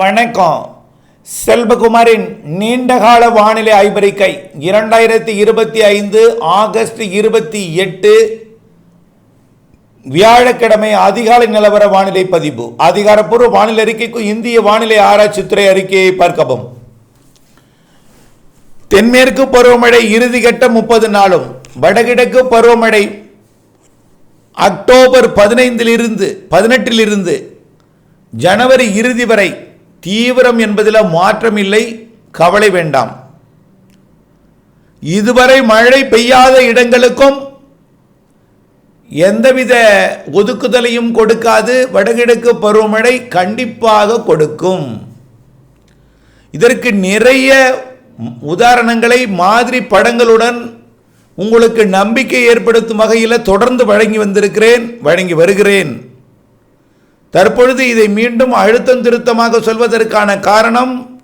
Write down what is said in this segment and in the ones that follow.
வணக்கம். செல்வகுமாரின் நீண்டகால வானிலை ஆய்வறிக்கை இரண்டாயிரத்தி இருபத்தி ஐந்து ஆகஸ்ட் இருபத்தி எட்டு வியாழக்கிழமை அதிகாலை நிலவர வானிலை பதிவு. அதிகாரப்பூர்வ வானிலை அறிக்கைக்கும் இந்திய வானிலை ஆராய்ச்சித்துறை அறிக்கையை பார்க்கவும். தென்மேற்கு பருவமழை இறுதிக்கட்ட முப்பது நாளும். வடகிழக்கு பருவமழை அக்டோபர் பதினைந்திலிருந்து பதினெட்டிலிருந்து ஜனவரி இறுதி வரை தீவிரம் என்பதில் மாற்றம் இல்லை கவலை வேண்டாம். இதுவரை மழை பெய்யாத இடங்களுக்கும் எந்தவித ஒதுக்குதலையும் கொடுக்காது. வடகிழக்கு பருவமழை கண்டிப்பாக கொடுக்கும். இதற்கு நிறைய உதாரணங்களை மாதிரி படங்களுடன் உங்களுக்கு நம்பிக்கை ஏற்படுத்தும் வகையில் தொடர்ந்து வழங்கி வந்திருக்கிறேன் வழங்கி வருகிறேன். தற்பொழுது இதை மீண்டும் அழுத்தம் திருத்தமாக சொல்வதற்கான காரணம்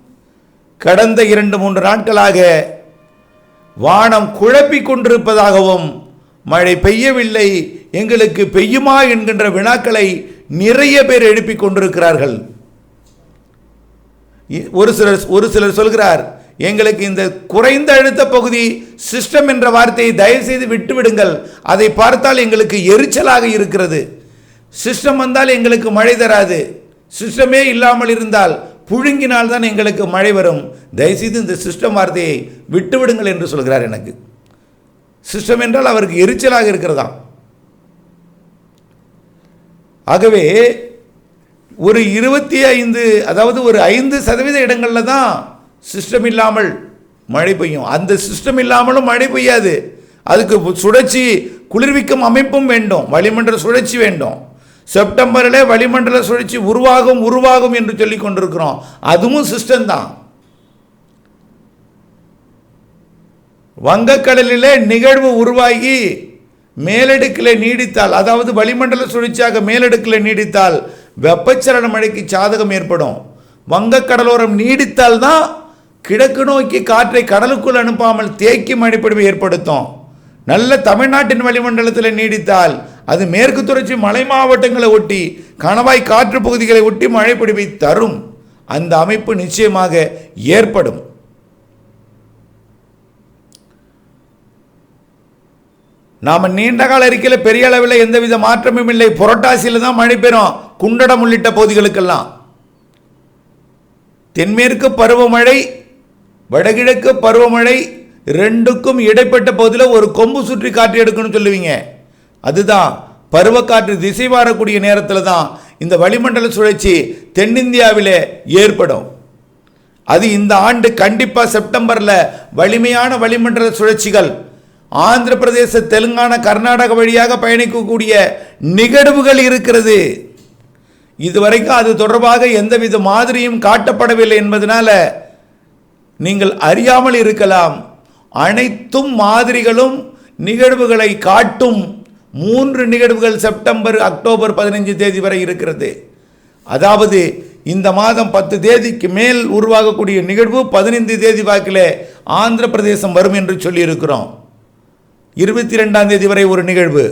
கடந்த இரண்டு மூன்று நாட்களாக வானம் குழப்பிக் கொண்டிருப்பதாகவும் மழை பெய்யவில்லை எங்களுக்கு பெய்யுமா என்கின்ற வினாக்களை நிறைய பேர் எழுப்பிக் கொண்டிருக்கிறார்கள். இ- ஒரு சிலர் ஒரு சிலர் சொல்கிறார் எங்களுக்கு இந்த குறைந்த அழுத்த பகுதி சிஸ்டம் என்ற வார்த்தையை தயவு செய்து விட்டுவிடுங்கள் அதை பார்த்தால் எங்களுக்கு எரிச்சலாக இருக்கிறது. சிஸ்டம் வந்தால் எங்களுக்கு மழை தராது. சிஸ்டமே இல்லாமல் இருந்தால் புழுங்கினால் தான் எங்களுக்கு மழை வரும். தயவுசெய்து இந்த சிஸ்டம் வார்த்தையை விட்டுவிடுங்கள் என்று சொல்கிறார் எனக்கு. சிஸ்டம் என்றால் அவருக்கு எரிச்சலாக இருக்கிறதாம் ஆகவே ஒரு இருபத்தி ஐந்து அதாவது ஒரு ஐந்து சதவீத இடங்களில் தான் சிஸ்டம் இல்லாமல் மழை பெய்யும். அந்த சிஸ்டம் இல்லாமலும் மழை பெய்யாது. அதுக்கு சுழற்சி குளிர்விக்கும் அமைப்பும் வேண்டும். வளிமன்ற சுழற்சி வேண்டும். செப்டம்பரில் வளிமண்டல சுழற்சி உருவாகும் உருவாகும் என்று சொல்லி கொண்டிருக்கிறோம். அதுவும் சிஸ்டம் தான். வங்கக்கடலிலே நிகழ்வு உருவாகி மேலடுக்கில் நீடித்தால் அதாவது வளிமண்டல சுழற்சியாக மேலடுக்கில் நீடித்தால் வெப்பச்சலன மழைக்கு சாதகம் ஏற்படும். வங்கக்கடலோரம் நீடித்தால் தான் கிழக்கு நோக்கி காற்றை கடலுக்குள் அனுப்பாமல் தேக்கி மழைப்பொழிவு ஏற்படுத்தும். நல்ல தமிழ்நாட்டின் வளிமண்டலத்தில் நீடித்தால் அது மேற்கு தொடர்ச்சி மலை மாவட்டங்களை ஒட்டி கணவாய் காற்று பகுதிகளை ஒட்டி மழைப்பொழிவை தரும். அந்த அமைப்பு நிச்சயமாக ஏற்படும். நாம் நீண்ட கால அறிக்கையில் பெரிய அளவில் எந்தவித மாற்றமும் இல்லை. புரட்டாசியில் தான் மழை பெறும். குண்டடம் உள்ளிட்ட பகுதிகளுக்கெல்லாம். தென்மேற்கு பருவமழை வடகிழக்கு பருவமழை ரெண்டுக்கும் இடைப்பட்ட பகுதியில் ஒரு கொம்பு சுற்றி காற்று எடுக்கணும்னு சொல்லுவீங்க. அதுதான் பருவக்காற்று திசை மாறக்கூடிய நேரத்தில் தான் இந்த வளிமண்டல சுழற்சி தென்னிந்தியாவிலே ஏற்படும். அது இந்த ஆண்டு கண்டிப்பாக செப்டம்பரில் வலிமையான வளிமண்டல சுழற்சிகள் ஆந்திர பிரதேச தெலுங்கானா கர்நாடக வழியாக பயணிக்கக்கூடிய நிகழ்வுகள் இருக்கிறது. இதுவரைக்கும் அது தொடர்பாக எந்தவித மாதிரியும் காட்டப்படவில்லை என்பதனால நீங்கள் அறியாமல் இருக்கலாம். அனைத்தும் மாதிரிகளும் நிகழ்வுகளை காட்டும் மூன்று நிகழ்வுகள் செப்டம்பர் அக்டோபர் பதினைஞ்சு தேதி வரை இருக்கிறது. அதாவது இந்த மாதம் பத்து தேதிக்கு மேல் உருவாகக்கூடிய நிகழ்வு பதினைந்து தேதி வாக்கில் ஆந்திர பிரதேசம் வரும் என்று சொல்லியிருக்கிறோம். இருபத்தி ரெண்டாம் தேதி வரை ஒரு நிகழ்வு.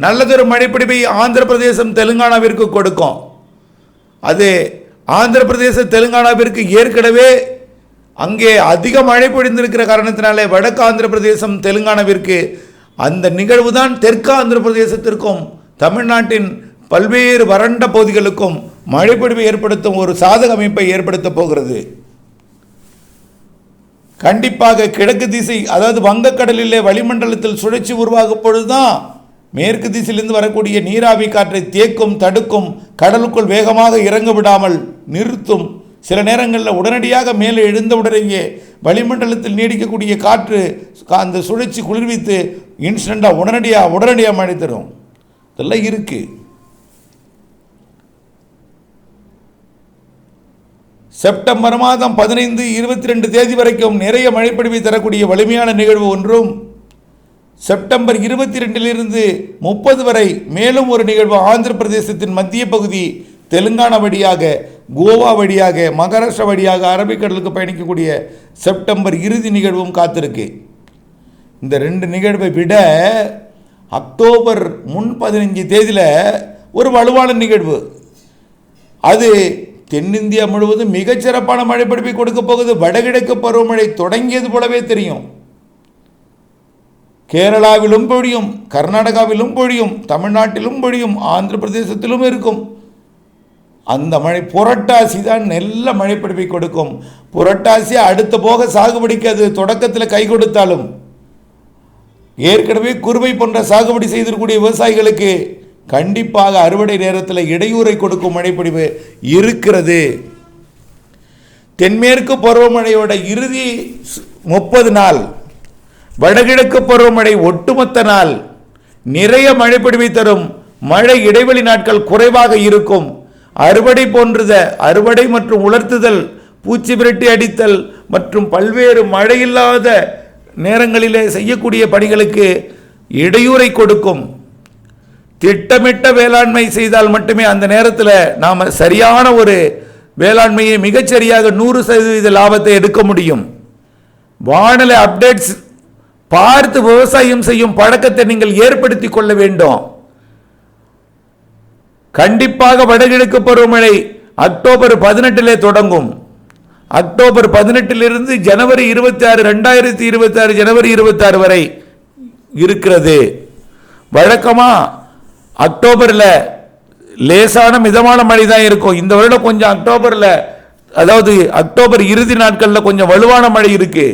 நல்லதொரு மழைப்பிடிப்பை ஆந்திர பிரதேசம் தெலுங்கானாவிற்கு கொடுக்கும். அது ஆந்திர பிரதேச தெலுங்கானாவிற்கு ஏற்கனவே அங்கே அதிக மழை பொழிந்திருக்கிற காரணத்தினாலே வடக்கு ஆந்திர பிரதேசம் தெலுங்கானாவிற்கு அந்த நிகழ்வு தான் தெற்கு ஆந்திர பிரதேசத்திற்கும் தமிழ்நாட்டின் பல்வேறு வறண்ட பகுதிகளுக்கும் மழைப்பொழிவை ஏற்படுத்தும் ஒரு சாதக அமைப்பை ஏற்படுத்தப் போகிறது. கண்டிப்பாக கிழக்கு திசை அதாவது வங்கக்கடலிலே வளிமண்டலத்தில் சுழற்சி உருவாகும் பொழுதுதான் மேற்கு திசையிலிருந்து வரக்கூடிய நீராவி காற்றை தேக்கும் தடுக்கும் கடலுக்குள் வேகமாக இறங்க விடாமல் நிறுத்தும் சில நேரங்களில் உடனடியாக மேலே எழுந்தவுடனேயே வளிமண்டலத்தில் நீடிக்கக்கூடிய காற்று அந்த சுழற்சி குளிர்வித்து இன்ஸ்டண்ட்டாக உடனடியாக உடனடியாக மழை தரும். இதெல்லாம் இருக்குது செப்டம்பர் மாதம் பதினைந்து இருபத்தி ரெண்டு தேதி வரைக்கும் நிறைய மழைப்பொழிவை தரக்கூடிய வலிமையான நிகழ்வு ஒன்றும் செப்டம்பர் இருபத்தி ரெண்டிலிருந்து முப்பது வரை மேலும் ஒரு நிகழ்வு ஆந்திர பிரதேசத்தின் மத்திய பகுதி தெலுங்கானா வழியாக கோவா வழியாக மகாராஷ்டிரா வழியாக அரபிக்கடலுக்கு பயணிக்கக்கூடிய செப்டம்பர் இறுதி நிகழ்வும் காத்திருக்கு. இந்த ரெண்டு நிகழ்வை விட அக்டோபர் முன் பதினஞ்சு தேதியில் ஒரு வலுவான நிகழ்வு. அது தென்னிந்தியா முழுவதும் மிகச்சிறப்பான மழைப்பிடிப்பை கொடுக்க போகுது. வடகிழக்கு பருவமழை தொடங்கியது போலவே தெரியும். கேரளாவிலும் பொழியும் கர்நாடகாவிலும் பொழியும் தமிழ்நாட்டிலும் பொழியும் ஆந்திர பிரதேசத்திலும் இருக்கும். அந்த மழை புரட்டாசி தான் நல்ல மழைப்பிடிப்பை கொடுக்கும். புரட்டாசி அடுத்த போக சாகுபடிக்கு அது தொடக்கத்தில் கை கொடுத்தாலும் ஏற்கனவே குறுவை போன்ற சாகுபடி செய்திருக்கக்கூடிய விவசாயிகளுக்கு கண்டிப்பாக அறுவடை நேரத்தில் இடையூறை கொடுக்கும் மழைப்பொழிவு இருக்கிறது. தென்மேற்கு பருவமழையோட இறுதி முப்பது நாள் வடகிழக்கு பருவமழை ஒட்டுமொத்த நாள் நிறைய மழைப்பொழிவை தரும். மழை இடைவெளி நாட்கள் குறைவாக இருக்கும். அறுவடை போன்றத அறுவடை மற்றும் உலர்த்துதல் பூச்சி விரட்டி அடித்தல் மற்றும் பல்வேறு மழையில்லாத நேரங்களிலே செய்யக்கூடிய பணிகளுக்கு இடையூறை கொடுக்கும். திட்டமிட்ட வேளாண்மை செய்தால் மட்டுமே அந்த நேரத்தில் நாம் சரியான ஒரு வேளாண்மையை மிகச்சரியாக நூறு சதவீத லாபத்தை எடுக்க முடியும். வானிலை அப்டேட்ஸ் பார்த்து விவசாயம் செய்யும் பழக்கத்தை நீங்கள் ஏற்படுத்தி கொள்ள வேண்டும். கண்டிப்பாக வடகிழக்கு பருவமழை அக்டோபர் பதினெட்டிலே தொடங்கும். அக்டோபர் பதினெட்டிலிருந்து ஜனவரி இருபத்தி ஆறு ரெண்டாயிரத்தி இருபத்தி ஆறு ஜனவரி இருபத்தி ஆறு வரை இருக்கிறது. வழக்கமாக அக்டோபரில் லேசான மிதமான மழை தான் இருக்கும். இந்த வருடம் கொஞ்சம் அக்டோபரில் அதாவது அக்டோபர் இறுதி நாட்களில் கொஞ்சம் வலுவான மழை இருக்கு.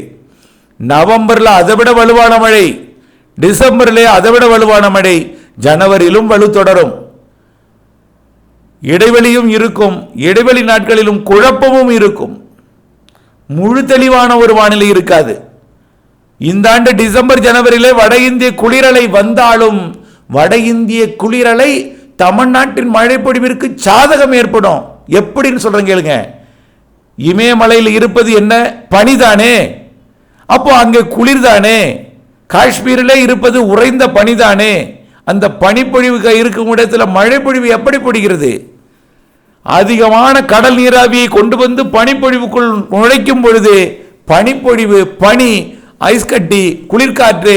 நவம்பரில் அதை விட வலுவான மழை டிசம்பர்லேயே அதை விட வலுவான மழை ஜனவரியிலும் வலு தொடரும் இடைவெளியும் இருக்கும் இடைவெளி நாட்களிலும் குழப்பமும் இருக்கும். முழு தெளிவான ஒரு வானிலை இருக்காது. இந்த ஆண்டு டிசம்பர் ஜனவரியிலே வட இந்திய குளிரலை வந்தாலும் வட இந்திய குளிரலை தமிழ்நாட்டின் மழைப்பொழிவிற்கு சாதகம் ஏற்படும். எப்படின்னு சொல்றேன் கேளுங்க. இமயமலையில் இருப்பது என்ன? பனிதானே. அப்போ அங்கே குளிர்தானே. காஷ்மீரில் இருப்பது உறைந்த பனிதானே. அந்த பனிப்பொழிவு இருக்கும் இடத்துல மழைப்பொழிவு எப்படி பிடிக்கிறது அதிகமான கடல் நீராவியை கொண்டு வந்து பனிப்பொழிவுக்குள் நுழைக்கும் பொழுது பனிப்பொழிவு பனி ஐஸ் கட்டி குளிர்காற்று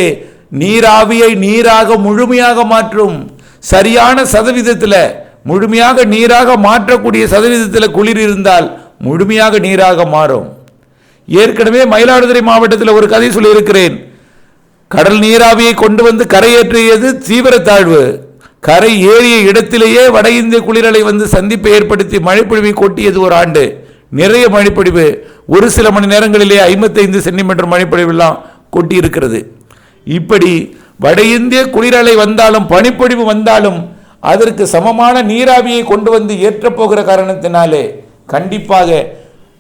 நீராவியை நீராக முழுமையாக மாற்றும். சரியான சதவீதத்தில் முழுமையாக நீராக மாற்றக்கூடிய சதவீதத்தில் குளிர் இருந்தால் முழுமையாக நீராக மாறும். ஏற்கனவே மயிலாடுதுறை மாவட்டத்தில் ஒரு கதை சொல்லியிருக்கிறேன். கடல் நீராவியை கொண்டு வந்து கரையேற்றியது தீவிர தாழ்வு கரை ஏறிய இடத்திலேயே வட இந்திய குளிரலை வந்து சந்திப்பை ஏற்படுத்தி மழைப்பொழிவை கொட்டியது ஒரு ஆண்டு. நிறைய மழைப்பொழிவு. ஒரு சில மணி நேரங்களிலே ஐம்பத்தைந்து சென்டிமீட்டர் மழைப்பொழிவெல்லாம் கொட்டி இருக்கிறது இப்படி வட இந்திய குளிரலை வந்தாலும் பனிப்பொழிவு வந்தாலும் அதற்கு சமமான நீராவியை கொண்டு வந்து ஏற்றப்போகிற காரணத்தினாலே கண்டிப்பாக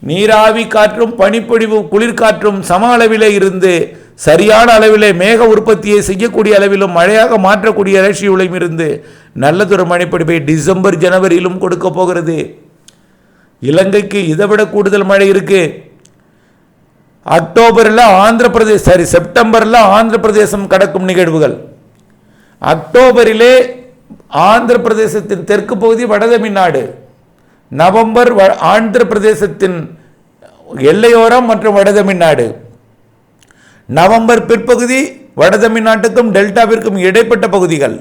நீராவி காற்றும் பனிப்பொழிவு குளிர்காற்றும் சம அளவிலே இருந்து சரியான அளவிலே மேக உற்பத்தியை செய்யக்கூடிய அளவிலும் மழையாக மாற்றக்கூடிய ரஷ்யூலையும் இருந்து நல்லதொரு மழைப்பொழிவை டிசம்பர் ஜனவரியிலும் கொடுக்க போகிறது. இலங்கைக்கு இதை விட கூடுதல் மழை இருக்கு. அக்டோபரில் ஆந்திர பிரதேச சாரி செப்டம்பரில் ஆந்திர பிரதேசம் கடக்கும் நிகழ்வுகள். அக்டோபரிலே ஆந்திர பிரதேசத்தின் தெற்கு பகுதி வடதமிழ்நாடு நவம்பர் வ- ஆந்திர பிரதேசத்தின் எல்லையோரம் மற்றும் வடதமிழ்நாடு நவம்பர் பிற்பகுதி வடதமிழ்நாட்டுக்கும் டெல்டாவிற்கும் இடைப்பட்ட பகுதிகள்.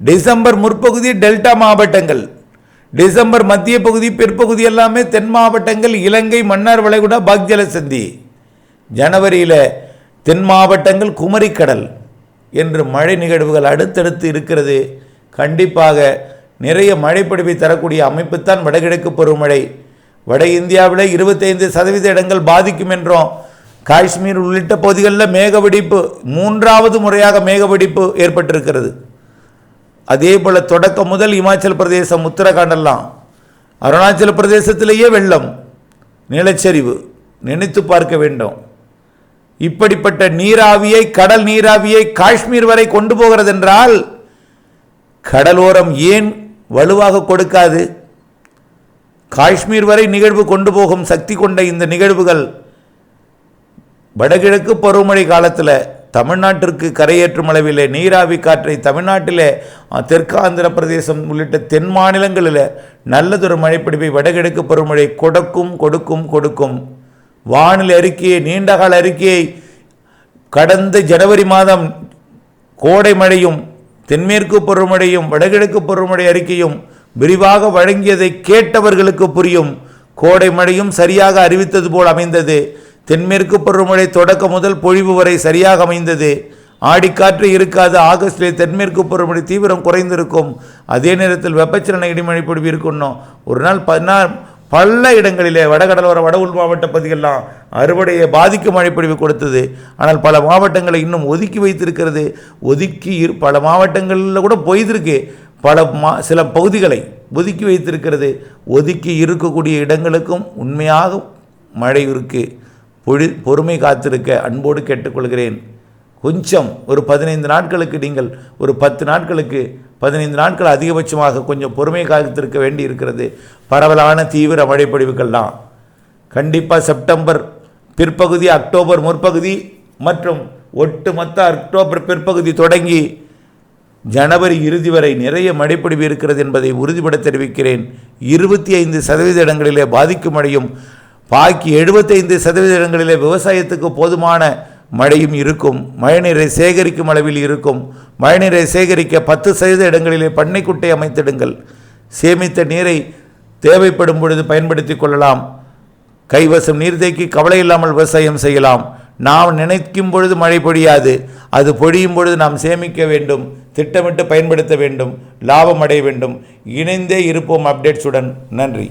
டிசம்பர் முற்பகுதி டெல்டா மாவட்டங்கள். டிசம்பர் மத்திய பகுதி பிற்பகுதி எல்லாமே தென் மாவட்டங்கள் இலங்கை மன்னார் வளைகுடா பாக்ஜல சந்தி. ஜனவரியில் தென் மாவட்டங்கள் குமரிக்கடல் என்று மழை நிகழ்வுகள் அடுத்தடுத்து இருக்கிறது. கண்டிப்பாக நிறைய மழைப்பொழிவை தரக்கூடிய அமைப்புத்தான் வடகிழக்கு பருவமழை. வட இந்தியாவில் இருபத்தைந்து சதவீத இடங்கள் பாதிக்கும் என்றோம் காஷ்மீர் உள்ளிட்ட பகுதிகளில் மேகவெடிப்பு மூன்றாவது முறையாக மேகவெடிப்பு ஏற்பட்டிருக்கிறது. அதே போல் தொடக்கம் முதல் இமாச்சல பிரதேசம் உத்தரகாண்டெல்லாம். அருணாச்சல பிரதேசத்திலேயே வெள்ளம் நிலச்சரிவு நினைத்து பார்க்க வேண்டும். இப்படிப்பட்ட நீராவியை கடல் நீராவியை காஷ்மீர் வரை கொண்டு போகிறதென்றால் கடலோரம் ஏன் வலுவாக கொடுக்காது? காஷ்மீர் வரை நிகழ்வு கொண்டு போகும் சக்தி கொண்ட இந்த நிகழ்வுகள் வடகிழக்கு பருவமழை காலத்தில் தமிழ்நாட்டிற்கு கரையேற்றும் அளவிலே நீராவி காற்றை தமிழ்நாட்டிலே தெற்காந்திர பிரதேசம் உள்ளிட்ட தென் மாநிலங்களில் நல்லதொரு மழைப்பிடிப்பை வடகிழக்கு பருவமழை கொடுக்கும் கொடுக்கும் கொடுக்கும். வானிலை அறிக்கையை நீண்டகால அறிக்கையை கடந்த ஜனவரி மாதம் கோடை மழையும் தென்மேற்கு பருவமழையும் வடகிழக்கு பருவமழை அறிக்கையும் விரிவாக வழங்கியதை கேட்டவர்களுக்கு புரியும். கோடை மழையும் சரியாக அறிவித்தது போல் அமைந்தது. தென்மேற்கு பருவமழை தொடக்க முதல் பொழிவு வரை சரியாக அமைந்தது. ஆடிக்காற்று இருக்காது. ஆகஸ்டிலே தென்மேற்கு பருவமழை தீவிரம் குறைந்திருக்கும். அதே நேரத்தில் வெப்பச்சலன இடிமழை பொழிவு இருக்கணும் ஒரு நாள் பதினா பல இடங்களிலே வடகடலோர வட உள் மாவட்ட பகுதிகளெல்லாம் அறுவடையை பாதிக்கும் மழைப்பொழிவு கொடுத்தது. ஆனால் பல மாவட்டங்களை இன்னும் ஒதுக்கி வைத்திருக்கிறது. ஒதுக்கி இரு பல மாவட்டங்களில் கூட போய்திருக்கு பல மா சில பகுதிகளை ஒதுக்கி வைத்திருக்கிறது. ஒதுக்கி இருக்கக்கூடிய இடங்களுக்கும் உண்மையாக மழை இருக்குது பொழி பொறுமை காத்திருக்க அன்போடு கேட்டுக்கொள்கிறேன். கொஞ்சம் ஒரு பதினைந்து நாட்களுக்கு நீங்கள் ஒரு பத்து நாட்களுக்கு பதினைந்து நாட்கள் அதிகபட்சமாக கொஞ்சம் பொறுமை காத்திருக்க வேண்டி இருக்கிறது. பரவலான தீவிர மழைப்பொழிவுகள்லாம். கண்டிப்பாக செப்டம்பர் பிற்பகுதி அக்டோபர் முற்பகுதி மற்றும் ஒட்டுமொத்த அக்டோபர் பிற்பகுதி தொடங்கி ஜனவரி இறுதி வரை நிறைய மழைப்பொழிவு இருக்கிறது என்பதை உறுதிபட தெரிவிக்கிறேன். இருபத்தி ஐந்து சதவீத இடங்களிலே பாதிக்கும் மழையும் பாக்கி எழுபத்தைந்து சதவீத இடங்களிலே விவசாயத்துக்கு போதுமான மழையும் இருக்கும். மழைநீரை சேகரிக்கும் அளவில் இருக்கும். மழைநீரை சேகரிக்க பத்து சதவீத இடங்களிலே பண்ணைக்குட்டை அமைத்திடுங்கள். சேமித்த நீரை தேவைப்படும் பொழுது பயன்படுத்தி கொள்ளலாம். கைவசம் நீர்த்தேக்கி கவலை இல்லாமல் விவசாயம் செய்யலாம். நாம் நினைக்கும் பொழுது மழை பொழியாது. அது பொழியும் பொழுது நாம் சேமிக்க வேண்டும். திட்டமிட்டு பயன்படுத்த வேண்டும். லாபம் அடைய வேண்டும். இணைந்தே இருப்போம் அப்டேட்ஸுடன். நன்றி.